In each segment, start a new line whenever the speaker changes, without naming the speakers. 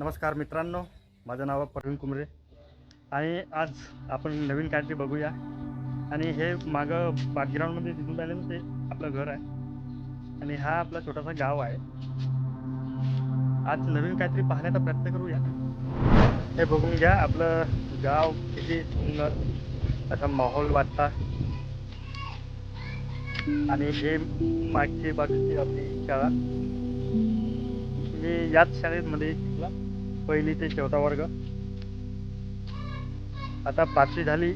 नमस्कार मित्रांनो माझं नाव आहे प्रवीण कुमरे. आणि आज आपण नवीन काहीतरी बघूया. आणि हे मागं बॅकग्राऊंडमध्ये दिसून राहिले म्हणजे ना ते आपलं घर आहे. आणि हा आपला छोटासा गाव आहे. आज नवीन काहीतरी पाहण्याचा प्रयत्न करूया. हे बघून घ्या आपलं गाव किती सुंदर असा माहोल वाटता. आणि हे मागची बाजूची आपली शाळा. मी याच शाळेमध्ये शिकला? पहिली ते चौथा वर्ग. आता पाचवी झाली.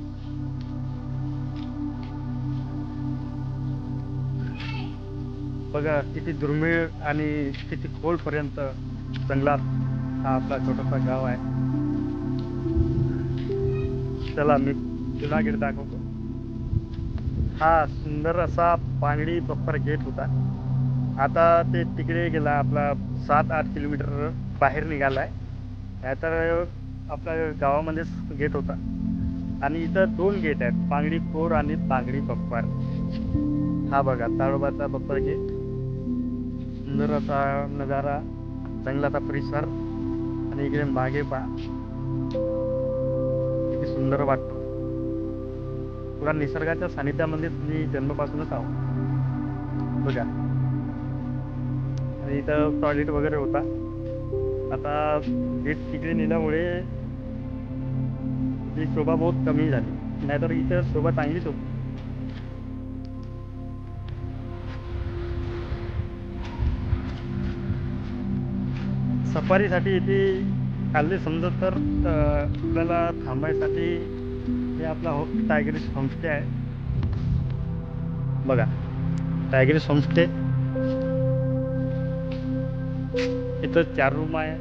बघा किती दुर्मिळ आणि किती खोलपर्यंत जंगलात हा आपला छोटासा गाव आहे. चला मी जुनागड दाखवतो. हा सुंदर असा पांगडी बप्पर गेट होता. आता ते तिकडे गेला आपला सात आठ किलोमीटर बाहेर निघाला आहे तर आपल्या गावामध्येच गेट होता. आणि इथं दोन गेट आहेत पांगडी कोर आणि पांगडी बप्पर. हा बघा ताळोबाचा बप्पर गेट सुंदर असा नजारा जंगलाचा परिसर. आणि इकडे मागे पहा. किती सुंदर वाटतो. पुरा निसर्गाच्या सानिध्यामध्ये तुम्ही जन्मापासूनच आहो बघा. आणि इथं टॉयलेट वगैरे होता. आता गेट तिकडे नेल्यामुळे ती शोभा बहुत कमी झाली. नाहीतर इथे शोभा चांगलीच होती. सफारीसाठी इथे खाल्ले समजत तर आपल्याला थांबायसाठी हे आपला हो टायगरी होमस्टे आहे. बघा टायगरीस होमस्टे इथं चार रूम आहे.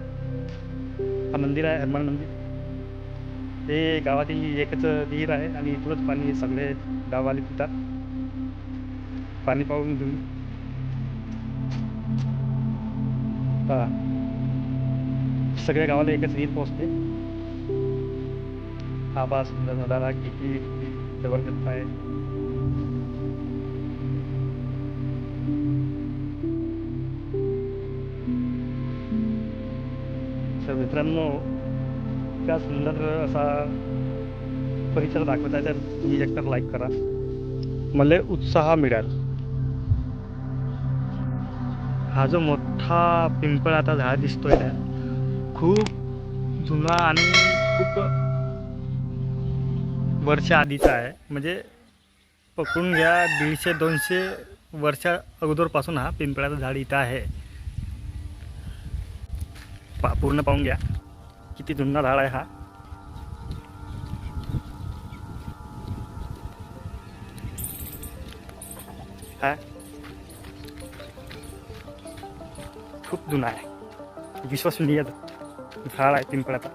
हा मंदिर आहे हनुमान मंदिर. ते गावातील एकच विहीर आहे आणि इथूनच पाणी सगळे गाववाले पितात. पाणी पाहून घेऊन. हा सगळ्या गावाला एकच विहीर पोहोचते. हा बा सुंदर नजारा किती जबरदस्त आहे. तर मित्रांनो त्या सुंदर असा परिसर दाखवत आहे तर तुम्ही एकतर लाईक करा. मला उत्साह मिळाल. हा जो मोठा पिंपळाचा झाड दिसतोय त्या खूप जुना आणि खूप वर्ष आधीचा आहे. म्हणजे पकडून घ्या दीडशे दोनशे वर्षा अगोदरपासून हा पिंपळाचं झाड इथं आहे. पा पूर्ण पाहून घ्या. किती जुना झाड आहे हा. हा. खूप जुना आहे. विश्वसनीय झाड आहे पिंपळाचा.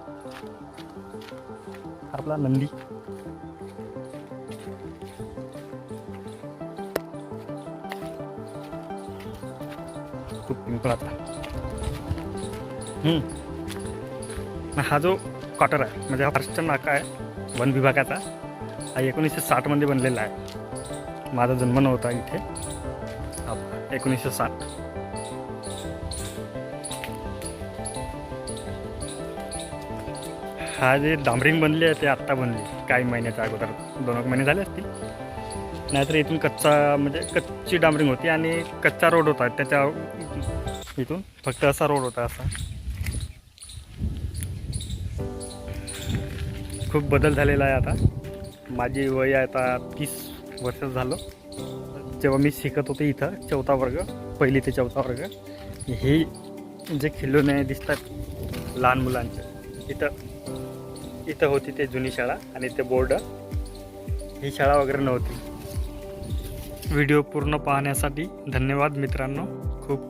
आपला नंदी. खूप पिंपळाचा. हा जो क्वार्टर आहे म्हणजे हा फर्स्ट नाका आहे वन विभागाचा हा एकोणीसशे साठमध्ये बनलेला आहे. माझा जन्म नव्हता इथे. हा एकोणीसशे साठ. हा जे डांबरिंग बनली आहे ते आत्ता बनली काही महिन्याच्या अगोदर दोन एक महिने झाले असतील. नाहीतर इथून कच्चा म्हणजे कच्ची डांबरिंग होती आणि कच्चा रोड होता त्याच्या इथून फक्त असा रोड होता असा. खूप बदल झालेला आहे आता. माझी वय आता तीस वर्ष झालं. जेव्हा मी शिकत होते इथं चौथा वर्ग पहिली ते चौथा वर्ग हे जे खिल्लोने दिसतात लहान मुलांचे इथं इथं होती ते जुनी शाळा आणि ते बोर्ड. ही शाळा वगैरे नव्हती. व्हिडिओ पूर्ण पाहण्यासाठी धन्यवाद मित्रांनो.